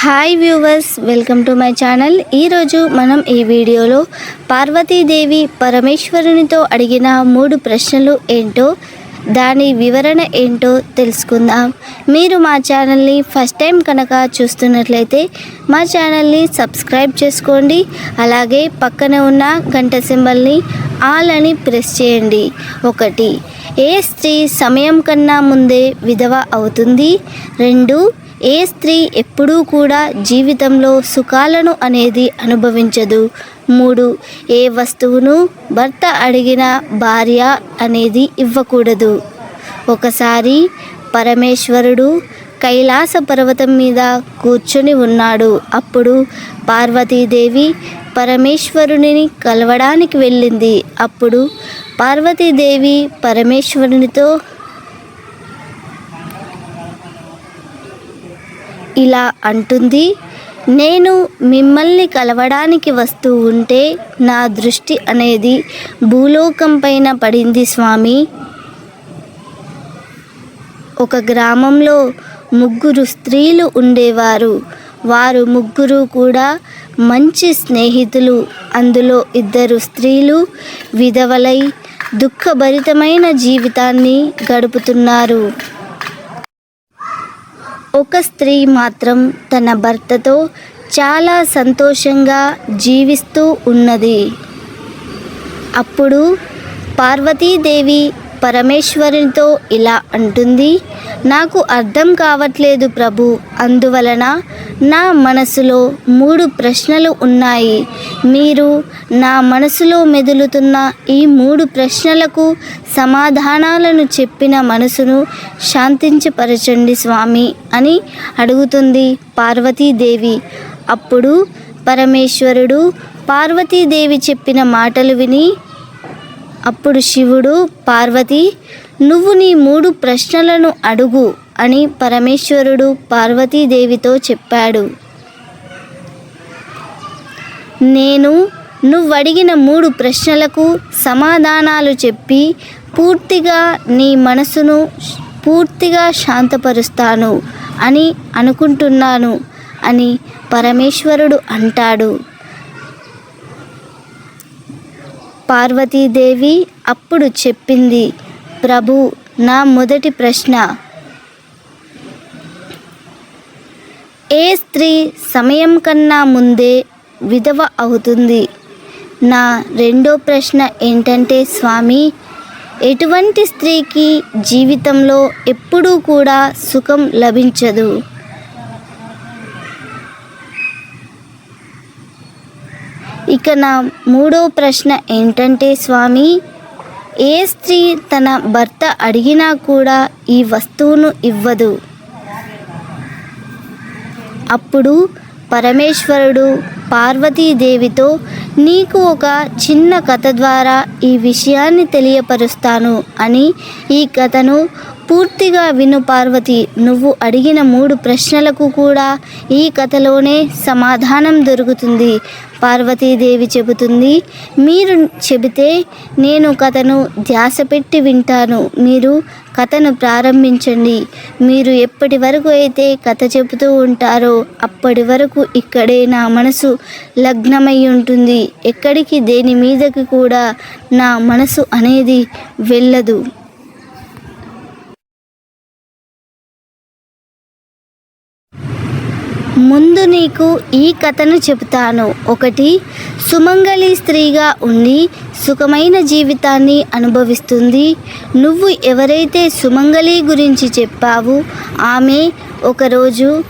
Hi viewers welcome to my channel. ఈరోజు మనం ఈ వీడియోలో పార్వతీదేవి పరమేశ్వరునితో అడిగిన మూడు ప్రశ్నలు ఏంటో దాని వివరణ ఏంటో తెలుసుకుందాం. మీరు మా ఛానల్ని ఫస్ట్ టైం కనుక చూస్తున్నట్లయితే మా ఛానల్ని సబ్స్క్రైబ్ చేసుకోండి. అలాగే పక్కన ఉన్న గంట సింబల్ని ఆల్ అని ప్రెస్ చేయండి. ఒకటి ఏ స్త్రీ సమయం కన్నా ముందే విధవ అవుతుంది? రెండు ఏ స్త్రీ ఎప్పుడూ కూడా జీవితంలో సుఖాలను అనేది అనుభవించదు. మూడు ఏ వస్తువును భర్త అడిగిన భార్య అనేది ఇవ్వకూడదు. ఒకసారి పరమేశ్వరుడు కైలాస పర్వతం మీద కూర్చొని ఉన్నాడు. అప్పుడు పార్వతీదేవి పరమేశ్వరుని కలవడానికి వెళ్ళింది. అప్పుడు పార్వతీదేవి పరమేశ్వరునితో ఇలా అంటుంది. నేను మిమ్మల్ని కలవడానికి వస్తూ ఉంటే నా దృష్టి అనేది భూలోకం పైన పడింది స్వామి. ఒక గ్రామంలో ముగ్గురు స్త్రీలు ఉండేవారు. వారు ముగ్గురు కూడా మంచి స్నేహితులు. అందులో ఇద్దరు స్త్రీలు విధవలై దుఃఖభరితమైన జీవితాన్ని గడుపుతున్నారు. ఒక స్త్రీ మాత్రం తన భర్తతో చాలా సంతోషంగా జీవిస్తూ ఉన్నది. అప్పుడు పార్వతీదేవి పరమేశ్వరునితో ఇలా అంటుంది నాకు అర్థం కావట్లేదు ప్రభు. అందువలన నా మనసులో మూడు ప్రశ్నలు ఉన్నాయి. మీరు నా మనసులో మెదులుతున్న ఈ మూడు ప్రశ్నలకు సమాధానాలను చెప్పిన మనసును శాంతించపరచండి స్వామి అని అడుగుతుంది పార్వతీదేవి. అప్పుడు పరమేశ్వరుడు పార్వతీదేవి చెప్పిన మాటలు విని అప్పుడు శివుడు పార్వతి నువ్వు నీ మూడు ప్రశ్నలను అడుగు అని పరమేశ్వరుడు పార్వతీదేవితో చెప్పాడు. నేను నువ్వడిగిన మూడు ప్రశ్నలకు సమాధానాలు చెప్పి పూర్తిగా నీ మనసును పూర్తిగా శాంతపరుస్తాను అని అనుకుంటున్నాను అని పరమేశ్వరుడు అంటాడు. పార్వతీదేవి అప్పుడు చెప్పింది ప్రభు నా మొదటి ప్రశ్న. ఏ స్త్రీ సమయం కన్నా ముందే విధవ అవుతుంది? నా రెండో ప్రశ్న ఏంటంటే స్వామి ఎటువంటి స్త్రీకి జీవితంలో ఎప్పుడూ కూడా సుఖం లభించదు. ఇక నా మూడో ప్రశ్న ఏంటంటే స్వామి ఏ స్త్రీ తన భర్త అడిగినా కూడా ఈ వస్తువును ఇవ్వదు. అప్పుడు పరమేశ్వరుడు పార్వతీదేవితో నీకు ఒక చిన్న కథ ద్వారా ఈ విషయాన్ని తెలియపరుస్తాను అని ఈ కథను పూర్తిగా విను పార్వతి. నువ్వు అడిగిన మూడు ప్రశ్నలకు కూడా ఈ కథలోనే సమాధానం దొరుకుతుంది. పార్వతీదేవి చెబుతుంది. మీరు చెబితే నేను కథను ధ్యాస పెట్టి వింటాను. మీరు కథను ప్రారంభించండి. మీరు ఎప్పటి వరకు అయితే కథ చెబుతూ ఉంటారో అప్పటి వరకు ఇక్కడే నా మనసు లగ్నమై ఉంటుంది. ఎక్కడికి దేని మీదకి కూడా నా మనసు అనేది వెళ్ళదు. ముందు నీకు ఈ కథను చెబుతాను. ఒకటి సుమంగళి స్త్రీగా ఉండి సుఖమైన జీవితాన్ని అనుభవిస్తుంది. నువ్వు ఎవరైతే సుమంగళి గురించి చెప్పావు ఆమె ఒకరోజు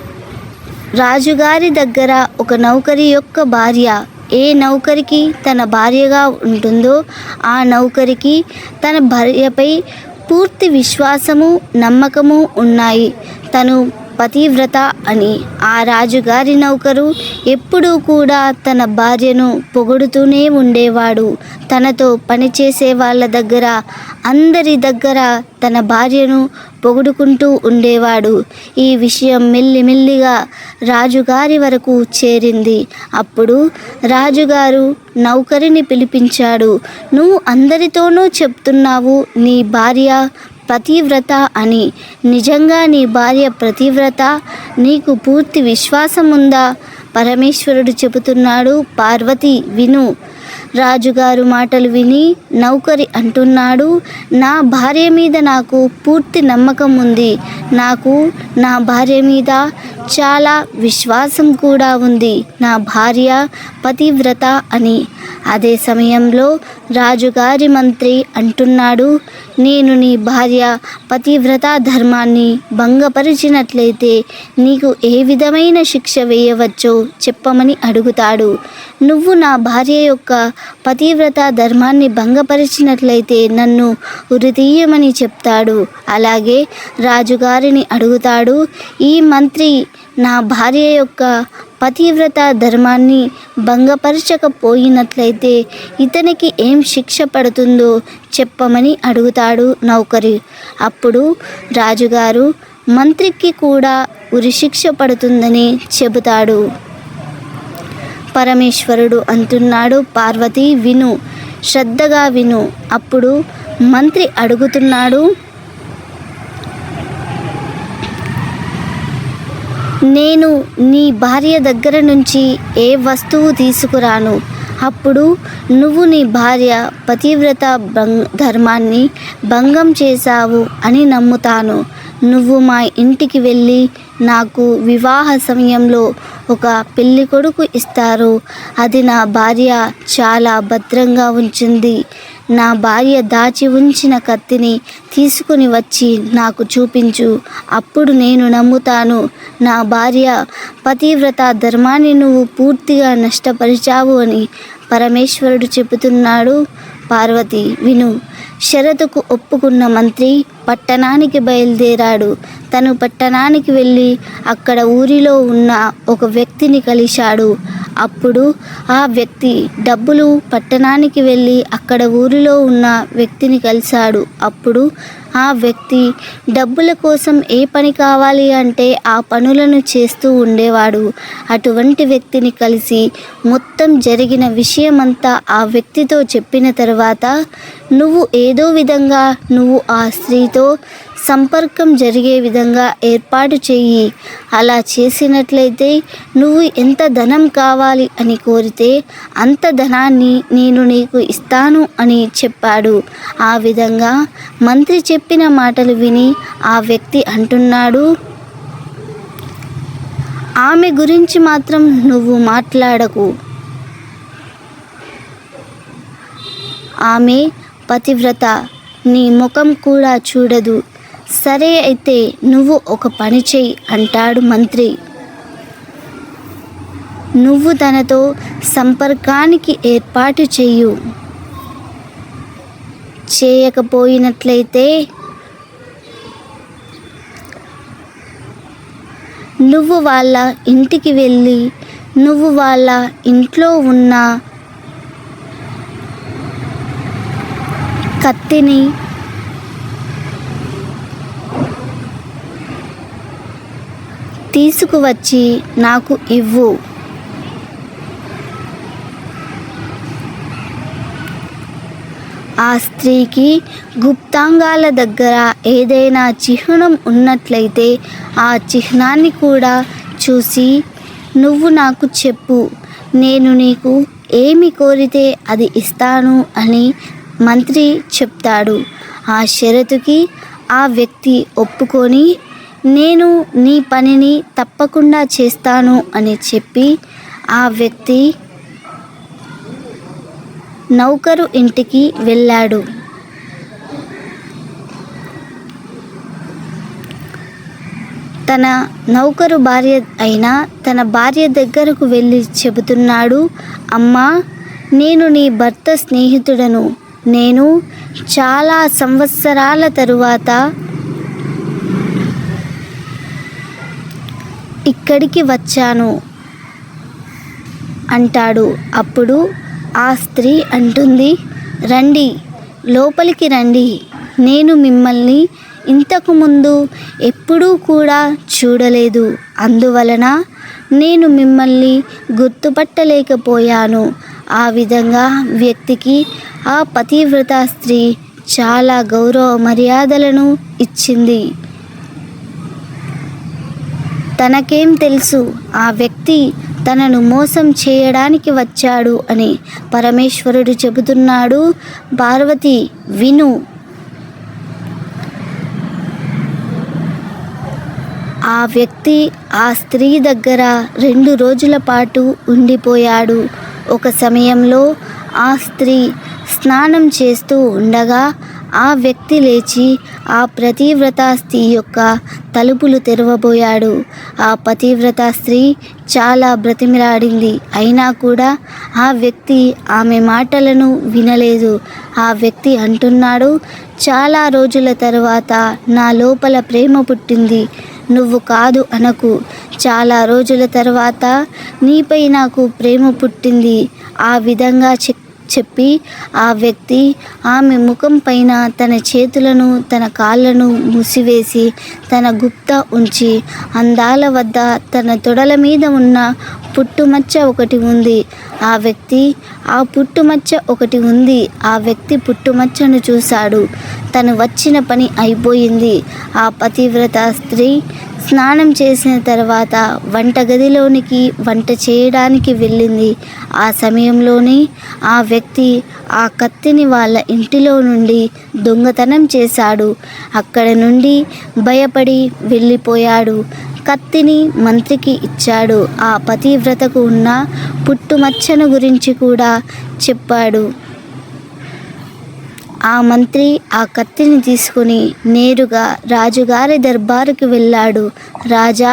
రాజుగారి దగ్గర ఒక నౌకరి యొక్క భార్య. ఏ నౌకరికి తన భార్యగా ఉంటుందో ఆ నౌకరికి తన భార్యపై పూర్తి విశ్వాసము నమ్మకము ఉన్నాయి. తను పతివ్రత అని ఆ రాజుగారి నౌకరు ఎప్పుడూ కూడా తన భార్యను పొగుడుతూనే ఉండేవాడు. తనతో పనిచేసే వాళ్ళ దగ్గర అందరి దగ్గర తన భార్యను పొగుడుకుంటూ ఉండేవాడు. ఈ విషయం మెల్లిమెల్లిగా రాజుగారి వరకు చేరింది. అప్పుడు రాజుగారు నౌకరిని పిలిపించాడు. నువ్వు అందరితోనూ చెప్తున్నావు నీ భార్య పతివ్రత అని. నిజంగా నీ భార్య ప్రతివ్రత? నీకు పూర్తి విశ్వాసం ఉందా పరమేశ్వరుడు చెబుతున్నాడు పార్వతి విను. రాజుగారు మాటలు విని నౌకరి అంటున్నాడు నా భార్య మీద నాకు పూర్తి నమ్మకం ఉంది నాకు నా భార్య మీద చాలా విశ్వాసం కూడా ఉంది. నా భార్య పతివ్రత అని. అదే సమయంలో రాజుగారి మంత్రి అంటున్నాడు నేను నీ భార్య పతివ్రత ధర్మాన్ని భంగపరిచినట్లయితే నీకు ఏ విధమైన శిక్ష వేయవచ్చో చెప్పమని అడుగుతాడు. నువ్వు నా భార్య యొక్క పతివ్రత ధర్మాన్ని భంగపరిచినట్లయితే నన్ను ఉరితీయమని చెప్తాడు. అలాగే రాజుగారిని అడుగుతాడు ఈ మంత్రి నా భార్య యొక్క పతివ్రత ధర్మాన్ని భంగపరచకపోయినట్లయితే ఇతనికి ఏం శిక్ష పడుతుందో చెప్పమని అడుగుతాడు నౌకరి. అప్పుడు రాజుగారు మంత్రికి కూడా ఉరిశిక్ష పడుతుందని చెబుతాడు. పరమేశ్వరుడు అంటున్నాడు పార్వతి విను శ్రద్ధగా విను. అప్పుడు మంత్రి అడుగుతున్నాడు నేను నీ భార్య దగ్గర నుంచి ఏ వస్తువు తీసుకురాను? అప్పుడు నువ్వు నీ భార్య పతివ్రత భంగ్ ధర్మాన్ని భంగం చేశావు అని నమ్ముతాను. నువ్వు మా ఇంటికి వెళ్ళి నాకు వివాహ సమయంలో ఒక పెళ్ళి కొడుకు ఇస్తారు. అది నా భార్య చాలా భద్రంగా ఉంచింది. నా భార్య దాచి ఉంచిన కత్తిని తీసుకుని వచ్చి నాకు చూపించు. అప్పుడు నేను నమ్ముతాను. నా భార్య పతివ్రత ధర్మాన్ని నువ్వు పూర్తిగా నష్టపరిచావు అని పరమేశ్వరుడు చెబుతున్నాడు. పార్వతి విను. షరతుకు ఒప్పుకున్న మంత్రి పట్టణానికి బయలుదేరాడు. తను పట్టణానికి వెళ్ళి అక్కడ ఊరిలో ఉన్న ఒక వ్యక్తిని కలిశాడు. అప్పుడు ఆ వ్యక్తి డబ్బులు పట్టణానికి వెళ్ళి అక్కడ ఊరిలో ఉన్న వ్యక్తిని కలిశాడు. అప్పుడు ఆ వ్యక్తి డబ్బుల కోసం ఏ పని కావాలి అంటే ఆ పనులను చేస్తూ ఉండేవాడు. అటువంటి వ్యక్తిని కలిసి మొత్తం జరిగిన విషయమంతా ఆ వ్యక్తితో చెప్పిన తర్వాత నువ్వు ఏదో విధంగా నువ్వు ఆ స్త్రీతో సంపర్కం జరిగే విధంగా ఏర్పాటు చెయ్యి. అలా చేసినట్లయితే నువ్వు ఎంత ధనం కావాలి అని కోరితే అంత ధనాన్ని నేను నీకు ఇస్తాను అని చెప్పాడు. ఆ విధంగా మంత్రి చెప్పిన మాటలు విని ఆ వ్యక్తి అంటున్నాడు ఆమె గురించి మాత్రం నువ్వు మాట్లాడకు. ఆమె పతివ్రత. నీ ముఖం కూడా చూడదు. సరే అయితే నువ్వు ఒక పని చెయ్యి అంటాడు మంత్రి. నువ్వు తనతో సంపర్కానికి ఏర్పాటు చెయ్యు. చేయకపోయినట్లయితే నువ్వు వాళ్ళ ఇంటికి వెళ్ళి నువ్వు వాళ్ళ ఇంట్లో ఉన్న కత్తిని. తీసుకువచ్చి నాకు ఇవ్వు. ఆ స్త్రీకి గుప్తాంగాల దగ్గర ఏదైనా చిహ్నం ఉన్నట్లయితే ఆ చిహ్నాన్ని కూడా చూసి నువ్వు నాకు చెప్పు. నేను నీకు ఏమి కోరితే అది ఇస్తాను అని మంత్రి చెప్తాడు. ఆ షరతుకి ఆ వ్యక్తి ఒప్పుకొని నేను నీ పనిని తప్పకుండా చేస్తాను అని చెప్పి ఆ వ్యక్తి నౌకరు ఇంటికి వెళ్ళాడు. తన నౌకరు భార్య అయిన తన భార్య దగ్గరకు వెళ్ళి చెబుతున్నాడు అమ్మా నేను నీ భర్త స్నేహితుడను. నేను చాలా సంవత్సరాల తరువాత ఇక్కడికి వచ్చాను అంటాడు. అప్పుడు ఆ స్త్రీ అంటుంది రండి లోపలికి రండి. నేను మిమ్మల్ని ఇంతకుముందు ఎప్పుడూ కూడా చూడలేదు. అందువలన నేను మిమ్మల్ని గుర్తుపట్టలేకపోయాను. ఆ విధంగా వ్యక్తికి ఆ పతివ్రత స్త్రీ చాలా గౌరవ మర్యాదలను ఇచ్చింది. తనకేం తెలుసు? ఆ వ్యక్తి తనను మోసం చేయడానికి వచ్చాడు అని పరమేశ్వరుడు చెబుతున్నాడు. పార్వతి విను. ఆ వ్యక్తి ఆ స్త్రీ దగ్గర రెండు రోజుల పాటు ఉండిపోయాడు. ఒక సమయంలో ఆ స్త్రీ స్నానం చేస్తూ ఉండగా ఆ వ్యక్తి లేచి ఆ ప్రతివ్రత స్త్రీ యొక్క తలుపులు తెరవబోయాడు. ఆ పతివ్రత స్త్రీ చాలా బ్రతిమిలాడింది. అయినా కూడా ఆ వ్యక్తి ఆమె మాటలను వినలేదు. ఆ వ్యక్తి అంటున్నాడు చాలా రోజుల తర్వాత నా లోపల ప్రేమ పుట్టింది. నువ్వు కాదు అనకు. చాలా రోజుల తర్వాత నీపై నాకు ప్రేమ పుట్టింది. ఆ విధంగా చెప్పి ఆ వ్యక్తి ఆమె ముఖం పైన తన చేతులను తన కాళ్ళను మూసివేసి తన గుప్త ఉంచి అందాల వద్ద తన తొడల మీద ఉన్న పుట్టుమచ్చ ఒకటి ఉంది. ఆ వ్యక్తి ఆ పుట్టుమచ్చ ఒకటి ఉంది. ఆ వ్యక్తి పుట్టుమచ్చను చూశాడు. తను వచ్చిన పని అయిపోయింది. ఆ పతివ్రత స్త్రీ స్నానం చేసిన తర్వాత వంటగదిలోనికి వంట చేయడానికి వెళ్ళింది. ఆ సమయంలోనే ఆ వ్యక్తి ఆ కత్తిని వాళ్ళ ఇంటిలో నుండి దొంగతనం చేశాడు. అక్కడ నుండి భయపడి వెళ్ళిపోయాడు. కత్తిని మంత్రికి ఇచ్చాడు. ఆ పతివ్రతకు ఉన్న పుట్టుమచ్చను గురించి కూడా చెప్పాడు. ఆ మంత్రి ఆ కత్తిని తీసుకుని నేరుగా రాజుగారి దర్బారుకి వెళ్ళాడు. రాజా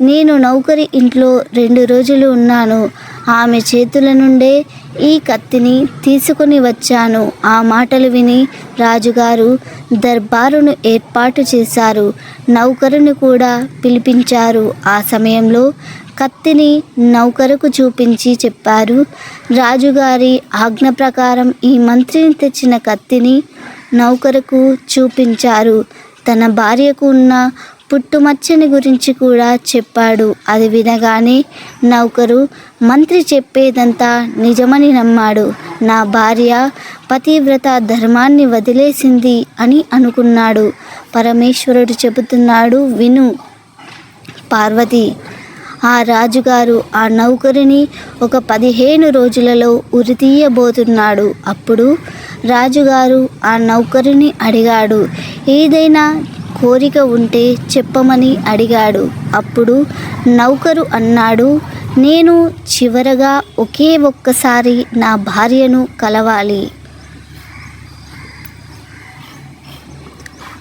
నేను నౌకరి ఇంట్లో రెండు రోజులు ఉన్నాను. ఆమె చేతుల నుండే ఈ కత్తిని తీసుకుని వచ్చాను. ఆ మాటలు విని రాజుగారు దర్బారును ఏర్పాటు చేశారు. నౌకరుని కూడా పిలిపించారు. ఆ సమయంలో కత్తిని నౌకరుకు చూపించి చెప్పారు. రాజుగారి ఆజ్ఞ ప్రకారం ఈ మంత్రిని తెచ్చిన కత్తిని నౌకరుకు చూపించారు. తన భార్యకు ఉన్న పుట్టుమచ్చని గురించి కూడా చెప్పాడు. అది వినగానే నౌకరు మంత్రి చెప్పేదంతా నిజమని నమ్మాడు. నా భార్య పతివ్రత ధర్మాన్ని వదిలేసింది అని అనుకున్నాడు. పరమేశ్వరుడు చెబుతున్నాడు విను పార్వతి. ఆ రాజుగారు ఆ నౌకరిని ఒక పదిహేను రోజులలో ఉరితీయబోతున్నాడు. అప్పుడు రాజుగారు ఆ నౌకరిని అడిగాడు ఏదైనా కోరిక ఉంటే చెప్పమని అడిగాడు. అప్పుడు నౌకరు అన్నాడు నేను చివరగా ఒకే ఒక్కసారి నా భార్యను కలవాలి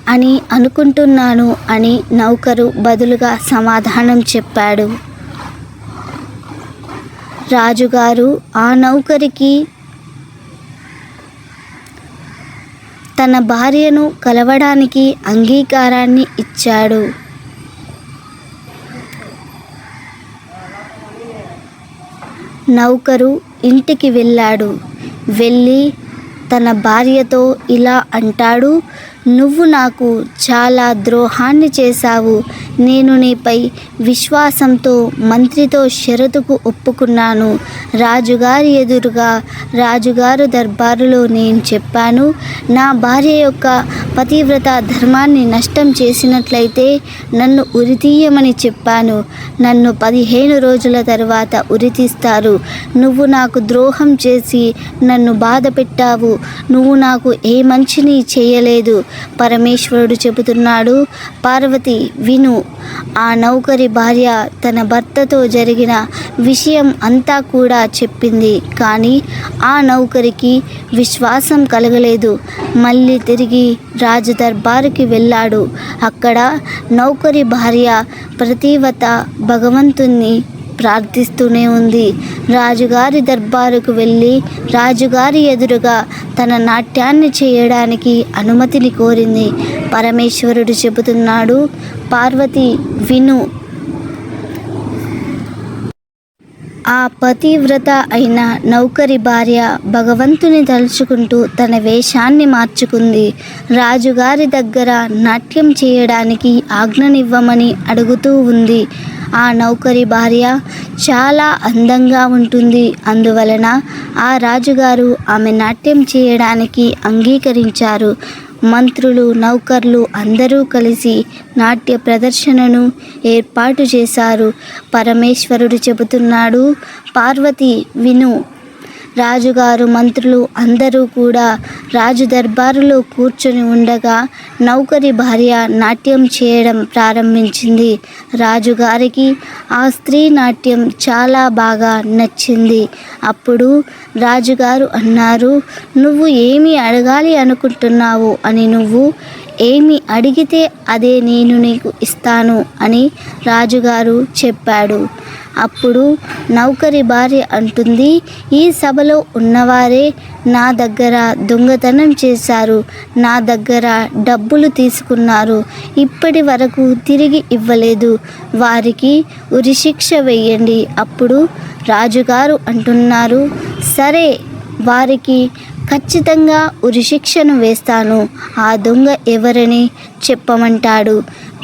అని అనుకుంటున్నాను అని నౌకరు బదులుగా సమాధానం చెప్పాడు. రాజుగారు ఆ నౌకరికి తన భార్యను కలవడానికి అంగీకారాన్ని ఇచ్చాడు. నౌకరు ఇంటికి వెళ్ళాడు. వెళ్ళి తన భార్యతో ఇలా అంటాడు నువ్వు నాకు చాలా ద్రోహాన్ని చేశావు. నేను నీపై విశ్వాసంతో మంత్రితో షరతుకు ఒప్పుకున్నాను. రాజుగారి ఎదురుగా రాజుగారు దర్బారులో నేను చెప్పాను నా భార్య యొక్క పతివ్రత ధర్మాన్ని నష్టం చేసినట్లయితే నన్ను ఉరితీయమని చెప్పాను. నన్ను పదిహేను రోజుల తర్వాత ఉరితీస్తారు. నువ్వు నాకు ద్రోహం చేసి నన్ను బాధ పెట్టావు నువ్వు నాకు ఏ మంచిని చేయలేదు. పరమేశ్వరుడు చెబుతున్నాడు పార్వతి విను. ఆ నౌకరి భార్య తన భర్తతో జరిగిన విషయం అంతా కూడా చెప్పింది. కానీ ఆ నౌకరికి విశ్వాసం కలగలేదు. మళ్ళీ తిరిగి రాజు దర్బారుకి వెళ్ళాడు. అక్కడ నౌకరి భార్య ప్రతివత భగవంతుణ్ణి ప్రార్థిస్తూనే ఉంది. రాజుగారి దర్బారుకు వెళ్ళి రాజుగారి ఎదురుగా తన నాట్యాన్ని చేయడానికి అనుమతిని కోరింది. పరమేశ్వరుడు చెబుతున్నాడు పార్వతి విను. ఆ పతివ్రత అయిన నౌకరి భార్య భగవంతుని తలుచుకుంటూ తన వేషాన్ని మార్చుకుంది. రాజుగారి దగ్గర నాట్యం చేయడానికి ఆజ్ఞనివ్వమని అడుగుతూ ఉంది. ఆ నౌకరి భార్య చాలా అందంగా ఉంటుంది. అందువలన ఆ రాజుగారు ఆమె నాట్యం చేయడానికి అంగీకరించారు. మంత్రులు నౌకర్లు అందరూ కలిసి నాట్య ప్రదర్శనను ఏర్పాటు చేశారు. పరమేశ్వరుడు చెబుతున్నాడు పార్వతి విను రాజుగారు మంత్రులు అందరూ కూడా రాజు దర్బారులో కూర్చొని ఉండగా నౌకరి భార్య నాట్యం చేయడం ప్రారంభించింది. రాజుగారికి ఆ స్త్రీ నాట్యం చాలా బాగా నచ్చింది. అప్పుడు రాజుగారు అన్నారు నువ్వు ఏమి అడగాలి అనుకుంటున్నావు అని నువ్వు ఏమి అడిగితే అదే నేను నీకు ఇస్తాను అని రాజుగారు చెప్పాడు. అప్పుడు నౌకరి భార్య అంటుంది ఈ సభలో ఉన్నవారే నా దగ్గర దొంగతనం చేశారు. నా దగ్గర డబ్బులు తీసుకున్నారు. ఇప్పటి వరకు తిరిగి ఇవ్వలేదు. వారికి ఉరిశిక్ష వేయండి అప్పుడు రాజుగారు అంటున్నారు సరే వారికి ఖచ్చితంగా ఉరిశిక్షను వేస్తాను. ఆ దొంగ ఎవరని చెప్పమంటాడు.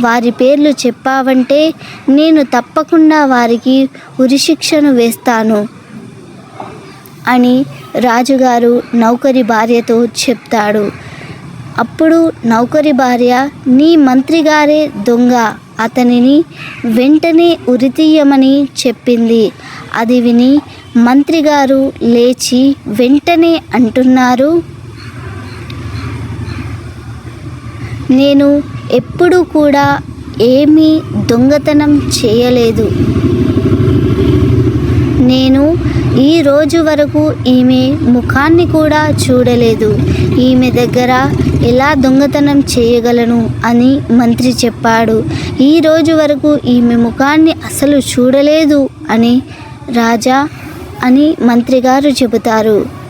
వారి పేర్లు చెప్పావంటే నేను తప్పకుండా వారికి ఉరిశిక్షను వేస్తాను అని రాజుగారు నౌకరి భార్యతో చెప్తాడు. అప్పుడు నౌకరి భార్య నీ మంత్రిగారే దొంగ అతనిని వెంటనే ఉరితీయమని చెప్పింది. అది విని మంత్రిగారు లేచి వెంటనే అంటున్నారు నేను ఎప్పుడూ కూడా ఏమీ దొంగతనం చేయలేదు. నేను ఈ రోజు వరకు ఈమె ముఖాన్ని కూడా చూడలేదు. ఈమె దగ్గర ఎలా దొంగతనం చేయగలను అని మంత్రి చెప్పాడు. ఈ రోజు వరకు ఈమె ముఖాన్ని అసలు చూడలేదు అని రాజా అని మంత్రి గారు చెబుతారు.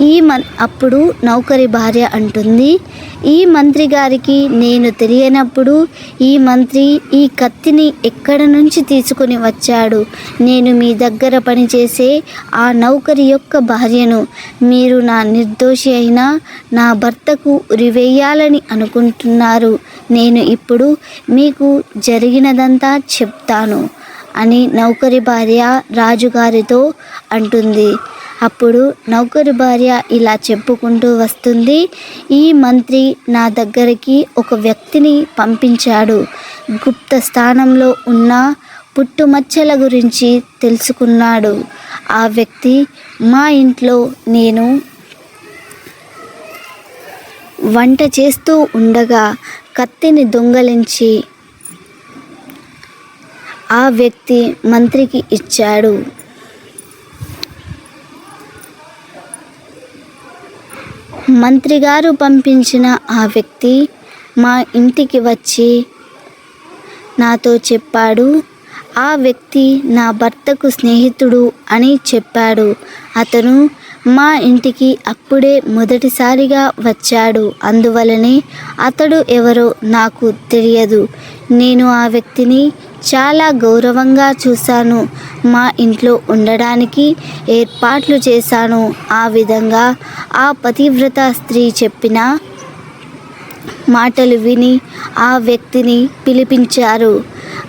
ఈ మన్ అప్పుడు నౌకరి భార్య అంటుంది ఈ మంత్రి గారికి నేను తెలియనప్పుడు ఈ మంత్రి ఈ కత్తిని ఎక్కడ నుంచి తీసుకొని వచ్చాడు? నేను మీ దగ్గర పనిచేసే ఆ నౌకరి యొక్క భార్యను. మీరు నా నిర్దోషి అయినా నా భర్తకు ఉరివేయాలని అనుకుంటున్నారు. నేను ఇప్పుడు మీకు జరిగినదంతా చెప్తాను అని నౌకరి భార్య రాజుగారితో అంటుంది. అప్పుడు నౌకరు భార్య ఇలా చెప్పుకుంటూ వస్తుంది ఈ మంత్రి నా దగ్గరికి ఒక వ్యక్తిని పంపించాడు. గుప్త స్థానంలో ఉన్న పుట్టుమచ్చల గురించి తెలుసుకున్నాడు. ఆ వ్యక్తి మా ఇంట్లో నేను వంట చేస్తూ ఉండగా కత్తిని దొంగలించి ఆ వ్యక్తి మంత్రికి ఇచ్చాడు. మంత్రి గారు పంపించిన ఆ వ్యక్తి మా ఇంటికి వచ్చి నాతో చెప్పాడు. ఆ వ్యక్తి నా భర్తకు స్నేహితుడు అని చెప్పాడు. అతను మా ఇంటికి అప్పుడే మొదటిసారిగా వచ్చాడు. అందువలనే అతడు ఎవరో నాకు తెలియదు. నేను ఆ వ్యక్తిని చాలా గౌరవంగా చూశాను. మా ఇంట్లో ఉండడానికి ఏర్పాట్లు చేశాను. ఆ విధంగా ఆ పతివ్రత స్త్రీ చెప్పిన మాటలు విని ఆ వ్యక్తిని పిలిపించారు.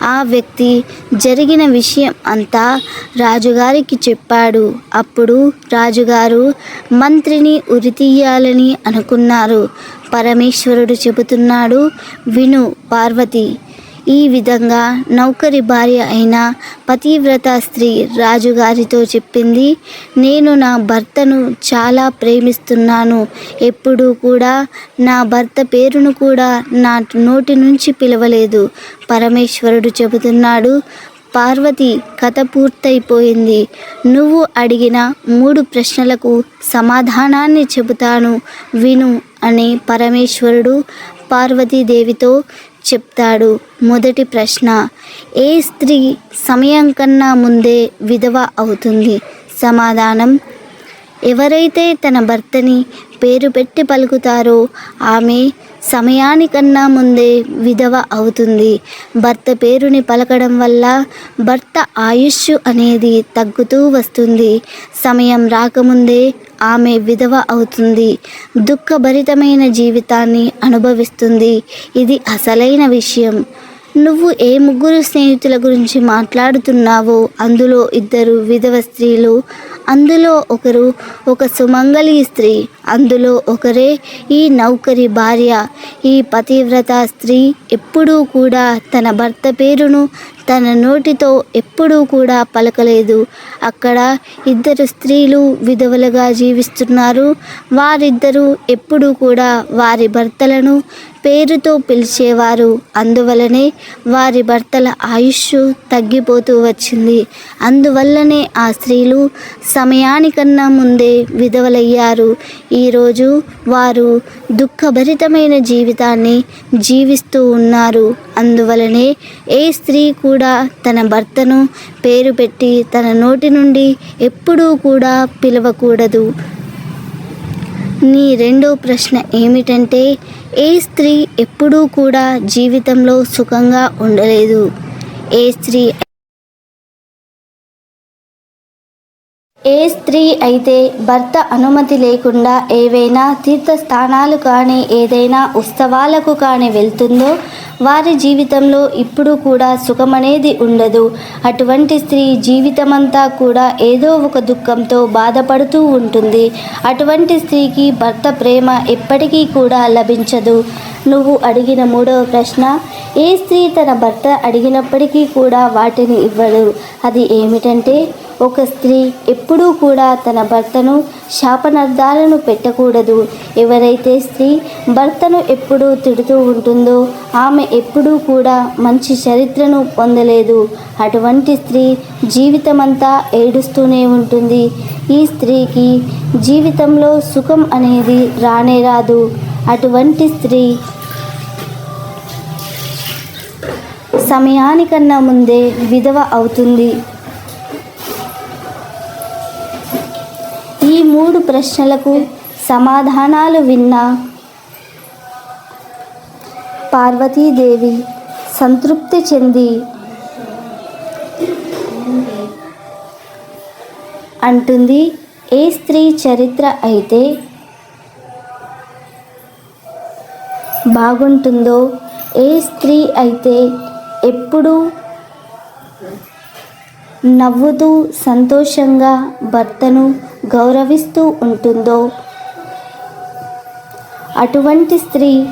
ఆ వ్యక్తి జరిగిన విషయం అంతా రాజుగారికి చెప్పాడు. అప్పుడు రాజుగారు మంత్రిని ఉరితీయాలని అనుకున్నారు. పరమేశ్వరుడు చెబుతున్నాడు విను పార్వతి ఈ విధంగా నౌకరి భార్య అయిన పతివ్రత స్త్రీ రాజుగారితో చెప్పింది నేను నా భర్తను చాలా ప్రేమిస్తున్నాను. ఎప్పుడూ కూడా నా భర్త పేరును కూడా నా నోటి నుంచి పిలవలేదు. పరమేశ్వరుడు చెబుతున్నాడు పార్వతి కథ పూర్తయిపోయింది. నువ్వు అడిగిన మూడు ప్రశ్నలకు సమాధానాన్ని చెబుతాను. విను అని పరమేశ్వరుడు పార్వతీదేవితో చెప్తాడు. మొదటి ప్రశ్న ఏ స్త్రీ సమయం కన్నా ముందే విధవ అవుతుంది? సమాధానం ఎవరైతే తన భర్తని పేరు పెట్టి పలుకుతారో ఆమె సమయానికన్నా ముందే విధవ అవుతుంది. భర్త పేరుని పలకడం వల్ల భర్త ఆయుష్ అనేది తగ్గుతూ వస్తుంది. సమయం రాకముందే ఆమె విధవ అవుతుంది. దుఃఖభరితమైన జీవితాన్ని అనుభవిస్తుంది. ఇది అసలైన విషయం. నువ్వు ఏ ముగ్గురు స్నేహితుల గురించి మాట్లాడుతున్నావో అందులో ఇద్దరు విధవ స్త్రీలు అందులో ఒకరు ఒక సుమంగళి స్త్రీ అందులో ఒకరే ఈ నౌకరి భార్య. ఈ పతివ్రత స్త్రీ ఎప్పుడూ కూడా తన భర్త పేరును తన నోటితో ఎప్పుడూ కూడా పలకలేదు. అక్కడ ఇద్దరు స్త్రీలు విధవలుగా జీవిస్తున్నారు. వారిద్దరూ ఎప్పుడూ కూడా వారి భర్తలను పేరుతో పిలిచేవారు. అందువలనే వారి భర్తల ఆయుష్ తగ్గిపోతూ వచ్చింది. అందువల్లనే ఆ స్త్రీలు సమయానికన్నా ముందే విధవలయ్యారు. ఈరోజు వారు దుఃఖభరితమైన జీవితాన్ని జీవిస్తూ ఉన్నారు. అందువలనే ఏ స్త్రీ కూడా తన భర్తను పేరు పెట్టి తన నోటి నుండి ఎప్పుడూ కూడా పిలవకూడదు. నీ రెండో ప్రశ్న ఏమిటంటే ఏ స్త్రీ ఎప్పుడూ కూడా జీవితంలో సుఖంగా ఉండలేదు. ఏ స్త్రీ ఏ స్త్రీ అయితే భర్త అనుమతి లేకుండా ఏవైనా తీర్థస్థానాలు కానీ ఏదైనా ఉత్సవాలకు కానీ వెళ్తుందో వారి జీవితంలో ఇప్పుడు కూడా సుఖమనేది ఉండదు. అటువంటి స్త్రీ జీవితమంతా కూడా ఏదో ఒక దుఃఖంతో బాధపడుతూ ఉంటుంది. అటువంటి స్త్రీకి భర్త ప్రేమ ఎప్పటికీ కూడా లభించదు. నువ్వు అడిగిన మూడవ ప్రశ్న ఏ స్త్రీ తన భర్త అడిగినప్పటికీ కూడా వాటిని ఇవ్వడు. అది ఏమిటంటే ఒక స్త్రీ ఎప్పుడూ కూడా తన భర్తను శాపనర్థాలను పెట్టకూడదు. ఎవరైతే స్త్రీ భర్తను ఎప్పుడూ తిడుతూ ఉంటుందో ఆమె ఎప్పుడూ కూడా మంచి చరిత్రను పొందలేదు. అటువంటి స్త్రీ జీవితమంతా ఏడుస్తూనే ఉంటుంది. ఈ స్త్రీకి జీవితంలో సుఖం అనేది రానే రాదు. అటువంటి స్త్రీ సమయానికన్నా ముందే విధవ అవుతుంది. మూడు ప్రశ్నలకు సమాధానాలు విన్న పార్వతీదేవి సంతృప్తి చెంది అంటుంది ఏ స్త్రీ చరిత్ర అయితే బాగుంటుందో ఏ స్త్రీ అయితే ఎప్పుడూ నవ్వుతూ సంతోషంగా భర్తను గౌరవిస్తూ ఉంటుందో? అటువంటి స్త్రీ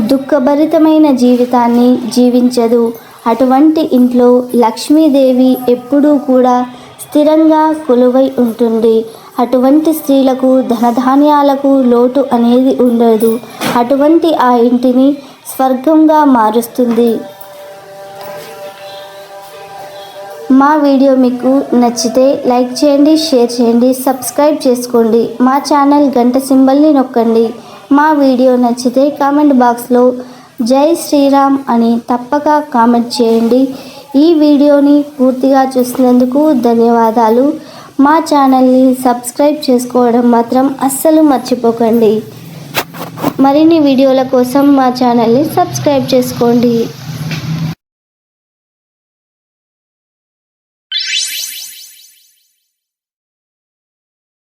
దుఃఖభరితమైన జీవితాన్ని జీవించదు. అటువంటి ఇంట్లో లక్ష్మీదేవి ఎప్పుడూ కూడా స్థిరంగా కొలువై ఉంటుంది. అటువంటి స్త్రీలకు ధనధాన్యాలకు లోటు అనేది ఉండదు. అటువంటి ఆ ఇంటిని స్వర్గంగా మారుస్తుంది. మా వీడియో మీకు నచ్చితే లైక్ చేయండి షేర్ చేయండి సబ్స్క్రైబ్ చేసుకోండి. మా ఛానల్ గంట సింబల్ని నొక్కండి. మా వీడియో నచ్చితే కామెంట్ బాక్స్లో జై శ్రీరామ్ అని తప్పక కామెంట్ చేయండి. ఈ వీడియోని పూర్తిగా చూసినందుకు ధన్యవాదాలు. మా ఛానల్ని సబ్స్క్రైబ్ చేసుకోవడం మాత్రం అస్సలు మర్చిపోకండి. మరిన్ని వీడియోల కోసం మా ఛానల్ని సబ్స్క్రైబ్ చేసుకోండి.